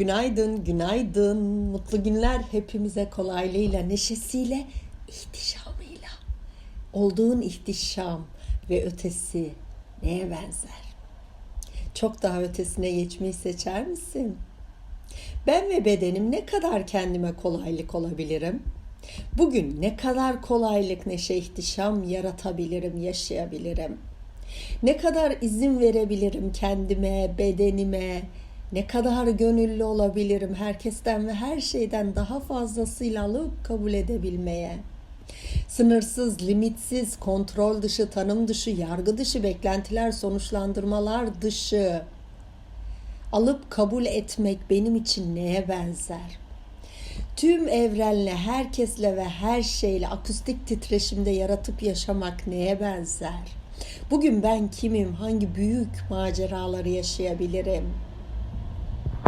Günaydın, günaydın. Mutlu günler hepimize kolaylığıyla, neşesiyle, ihtişamıyla. Olduğun ihtişam ve ötesi neye benzer? Çok daha ötesine geçmeyi seçer misin? Ben ve bedenim ne kadar kendime kolaylık olabilirim? Bugün ne kadar kolaylık, neşe, ihtişam yaratabilirim, yaşayabilirim? Ne kadar izin verebilirim kendime, bedenime? Ne kadar gönüllü olabilirim herkesten ve her şeyden daha fazlasıyla alıp kabul edebilmeye? Sınırsız, limitsiz, kontrol dışı, tanım dışı, yargı dışı, beklentiler, sonuçlandırmalar dışı alıp kabul etmek benim için neye benzer? Tüm evrenle, herkesle ve her şeyle akustik titreşimde yaratıp yaşamak neye benzer? Bugün ben kimim? Hangi büyük maceraları yaşayabilirim?